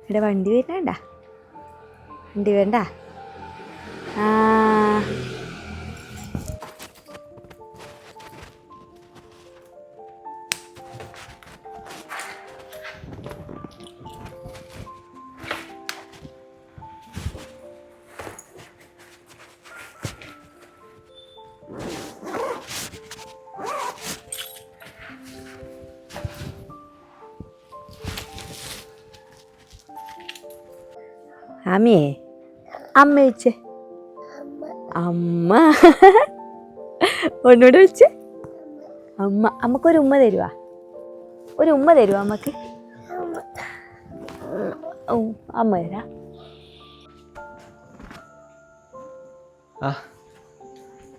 ഇവിടെ വണ്ടി വരണ്ട വണ്ടി വേണ്ട ആ അമ്മേ അമ്മ അമ്മ. ഒന്നൂടെ വിളിച്ചേ അമ്മ. അമ്മക്കൊരു ഉമ്മ തരുവാ. ഒരു ഉമ്മ തരുവാ അമ്മയ്ക്ക്? അമ്മ തരാ.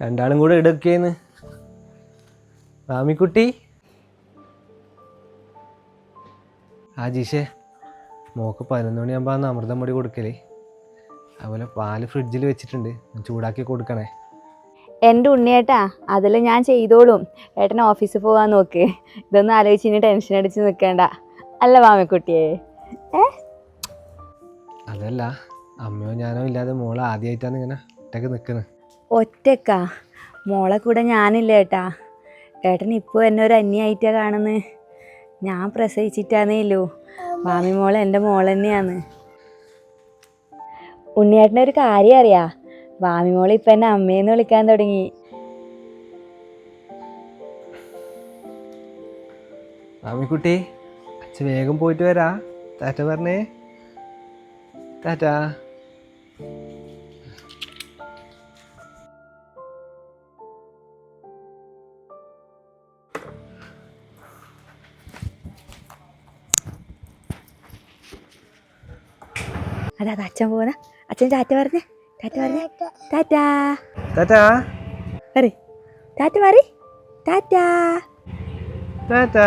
രണ്ടാളും കൂടെ എടുക്കേന്ന്. റാമിക്കുട്ടി ആ ജിഷേ. മോക്ക് പതിനൊന്ന് മണിയാകുമ്പോൾ അമൃതം പൊടി കൊടുക്കലേ. അതുപോലെ പാൽ ഫ്രിഡ്ജിൽ വെച്ചിട്ടുണ്ട്. ചൂടാക്കി കൊടുക്കണേ. എന്റെ ഉണ്ണിയേട്ടാ അതിൽ ഞാൻ ചെയ്തോളും. ഏട്ടൻ ഓഫീസിൽ പോകാൻ നോക്ക്. ഇതൊന്നും ആലോചിച്ച് ഇനി ടെൻഷൻ അടിച്ച് നിൽക്കണ്ട അല്ല മാമിക്കുട്ടിയെ. ഏ? അതല്ല അമ്മയോ ഞാനോ ഇല്ലാതെ മോളെ ആദ്യമായിട്ടാണ് ഇങ്ങനെ ഒറ്റയ്ക്ക് നിൽക്കുന്നത് ഒറ്റക്കാ? മോളെ കൂടെ ഞാനില്ല ഏട്ടാ. ഏട്ടൻ ഇപ്പോൾ എന്നെ ഒരു അന്യായിട്ടാണ് കാണുന്നത് ഞാൻ പ്രസവിച്ചിട്ടാന്നേ ഇല്ലൂ. മാമി മോൾ എന്റെ മോൾ തന്നെയാണ്. ഉണ്ണിയേട്ടന്റെ ഒരു കാര്യം അറിയാ? മാമി മോൾ ഇപ്പം എന്നെ അമ്മയെന്ന് വിളിക്കാൻ തുടങ്ങി. മാമിക്കുട്ടി അച്ഛൻ വേഗം പോയിട്ട് വരാ. താറ്റ പറഞ്ഞേ. ടാറ്റാ അതാ അച്ഛൻ പോകുന്ന അച്ഛൻ ടാറ്റ പറഞ്ഞേ. ടാറ്റ പറഞ്ഞേ. ടാറ്റാ. ടാറ്റാ. പറ ടാറ്റ പറ ടാറ്റാ. ടാറ്റാ.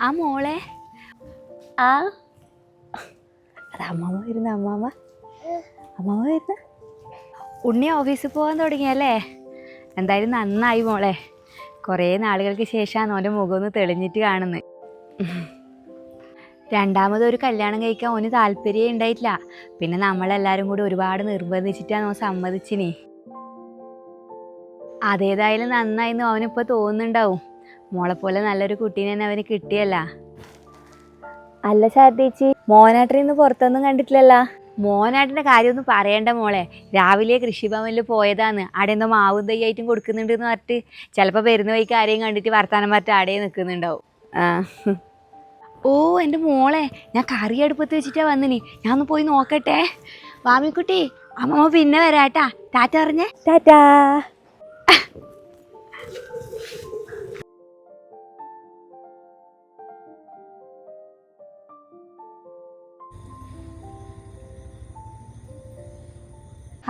ആ മോളെ. ആ അത് അമ്മാമ വരുന്ന അമ്മാമ. അമ്മാമ വരുന്ന. ഉണ്ണി ഓഫീസിൽ പോകാൻ തുടങ്ങിയല്ലേ എന്തായാലും നന്നായി മോളെ. കുറേ നാളുകൾക്ക് ശേഷമാണ് ഓന്റെ മുഖം ഒന്ന് തെളിഞ്ഞിട്ട് കാണുന്നത്. രണ്ടാമത് ഒരു കല്യാണം കഴിക്കാൻ ഓന് താല്പര്യം ഉണ്ടായിട്ടില്ല. പിന്നെ നമ്മളെല്ലാവരും കൂടി ഒരുപാട് നിർബന്ധിച്ചിട്ടാണ് ഓൻ സമ്മതിച്ചിനി. അതേതായാലും നന്നായിന്ന് അവനിപ്പോൾ തോന്നുന്നുണ്ടാവും. മോളെ പോലെ നല്ലൊരു കുട്ടീനെ തന്നെ അവന് കിട്ടിയല്ല. അല്ല ശാരദേച്ചി മോനാട്ടിൽ നിന്ന് പുറത്തൊന്നും കണ്ടിട്ടില്ലല്ല? മോനാട്ടിന്റെ കാര്യമൊന്നും പറയണ്ട മോളെ. രാവിലെ കൃഷിഭവനിൽ പോയതാണ്. അവിടെ എന്തോ മാവും തയ്യായിട്ടും കൊടുക്കുന്നുണ്ട് എന്ന് പറഞ്ഞിട്ട് ചിലപ്പോൾ വരുന്ന വഴിക്ക് ആരെയും കണ്ടിട്ട് വർത്താനം പറഞ്ഞിട്ട് അവിടെ നിൽക്കുന്നുണ്ടാവും. ഓ എന്റെ മോളെ ഞാൻ കറി അടുപ്പത്ത് വെച്ചിട്ടാ വന്നിനി. ഞാൻ ഒന്ന് പോയി നോക്കട്ടെ. വാമിക്കുട്ടി അമ്മമ്മ പിന്നെ വരാട്ടാ. ടാറ്റ പറഞ്ഞേ. ടാറ്റാ.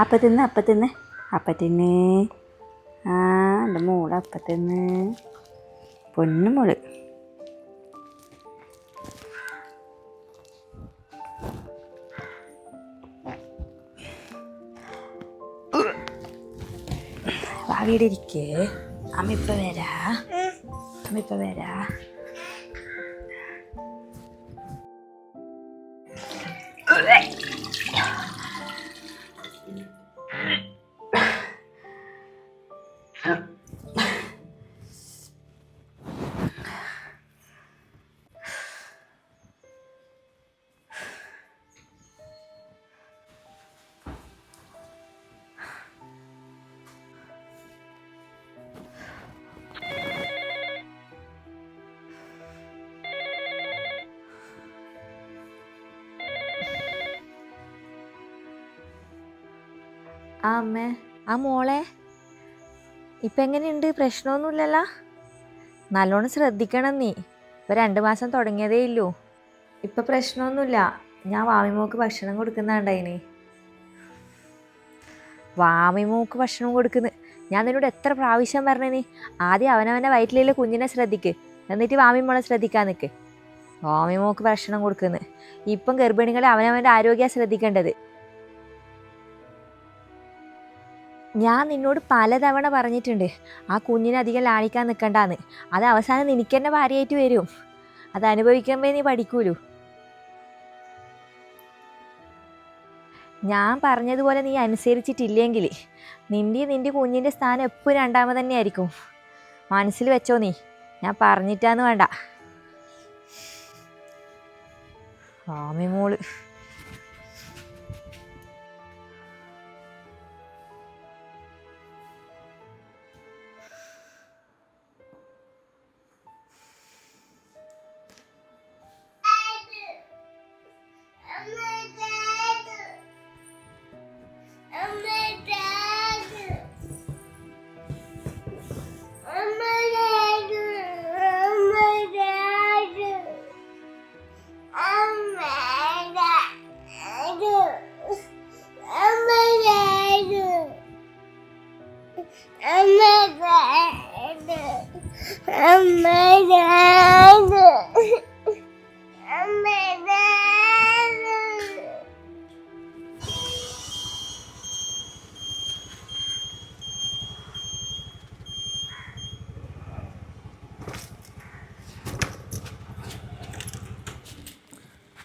അപ്പം തിന്ന് അപ്പം തിന്ന് അപ്പം തിന്ന് ആ എന്റെ മോൾ അപ്പം തിന്ന് പൊന്നു മോൾ. വാവിയുടെ ഇരിക്കേ അമ്മ ഇപ്പം വരാ. അമ്മ ഇപ്പം വരാ. ആ അമ്മേ. ആ മോളെ. ഇപ്പം എങ്ങനെയുണ്ട്? പ്രശ്നമൊന്നുമില്ലല്ലോ? നല്ലോണം ശ്രദ്ധിക്കണം നീ. ഇപ്പം രണ്ട് മാസം തുടങ്ങിയതേ ഇല്ലൂ. ഇപ്പം പ്രശ്നമൊന്നുമില്ല. ഞാൻ വാമിമോക്ക് ഭക്ഷണം കൊടുക്കുന്നുണ്ടായിനി. വാമിമോക്ക് ഭക്ഷണം കൊടുക്കുന്നു. ഞാൻ നിന്നോട് എത്ര പ്രാവശ്യം പറഞ്ഞേനി? ആദ്യം അവനവന്റെ വയറ്റിലുള്ള കുഞ്ഞിനെ ശ്രദ്ധിക്ക്. എന്നിട്ട് വാമിമോളെ ശ്രദ്ധിക്കാൻ നിൽക്ക് വാമിമോക്ക് ഭക്ഷണം കൊടുക്കുന്നു. ഇപ്പം ഗർഭിണികളെ അവനവന്റെ ആരോഗ്യം ശ്രദ്ധിക്കേണ്ടത്. ഞാൻ നിന്നോട് പലതവണ പറഞ്ഞിട്ടുണ്ട് ആ കുഞ്ഞിനെ അധികം ലാളിക്കാൻ നിൽക്കണ്ടാന്ന് അത് അവസാനം നിനക്ക് തന്നെ ഭാര്യയായിട്ട് വരും. അത് അനുഭവിക്കുമ്പോൾ നീ പഠിക്കൂലൂ. ഞാൻ പറഞ്ഞതുപോലെ നീ അനുസരിച്ചിട്ടില്ലെങ്കിൽ നിന്റെ നിന്റെ കുഞ്ഞിന്റെ സ്ഥാനം എപ്പോഴും രണ്ടാമത് തന്നെയായിരിക്കും. മനസ്സിൽ വെച്ചോ നീ. ഞാൻ പറഞ്ഞിട്ടാന്ന് വേണ്ട. ആമി മോൾ.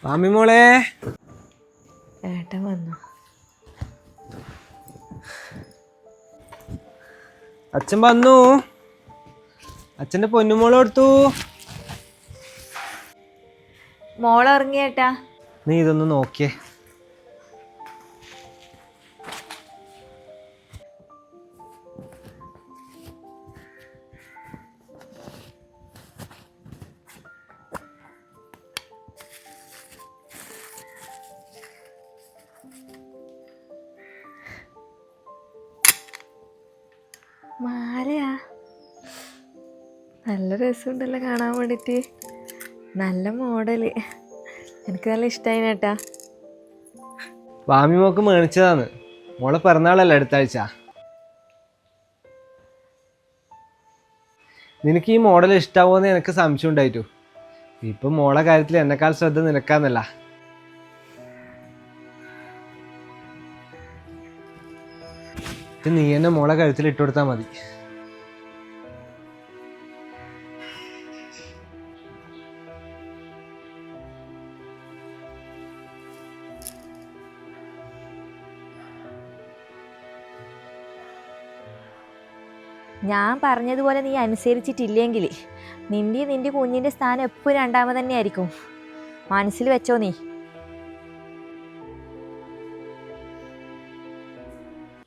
മാമി മോളെ. ഏട്ട വന്നു. അച്ഛൻ വന്നു. അച്ഛന്റെ പൊന്നുമോളെ കൊടുത്തു. മോളിറങ്ങിയേട്ടാ. നീ ഇതൊന്ന് നോക്കിയേ. മാലയാ. നല്ല രസമുണ്ടല്ലോ കാണാൻ വേണ്ടിയിട്ട്. നല്ല മോഡൽ. എനിക്ക് നല്ല ഇഷ്ടമായി കേട്ടാ. വാമി മോക്ക് മേണിച്ചതാണ് മോളെ പിറന്നാളല്ല അടുത്ത ആഴ്ച നിനക്ക് ഈ മോഡൽ ഇഷ്ടാവോന്ന് എനിക്ക് സംശയം ഉണ്ടായിട്ടു. ഇപ്പം മോളെ കാര്യത്തിൽ എന്നെക്കാൾ ശ്രദ്ധ നിനക്കാന്നല്ല. നീ എന്നെ മോളെ കഴുത്തിൽ ഇട്ടുകൊടുത്താൽ മതി. ഞാൻ പറഞ്ഞതുപോലെ നീ അനുസരിച്ചിട്ടില്ലെങ്കിൽ നിന്റെ നിന്റെ കുഞ്ഞിന്റെ സ്ഥാനം എപ്പോഴും രണ്ടാമത് തന്നെയായിരിക്കും. മനസ്സിൽ വെച്ചോ നീ.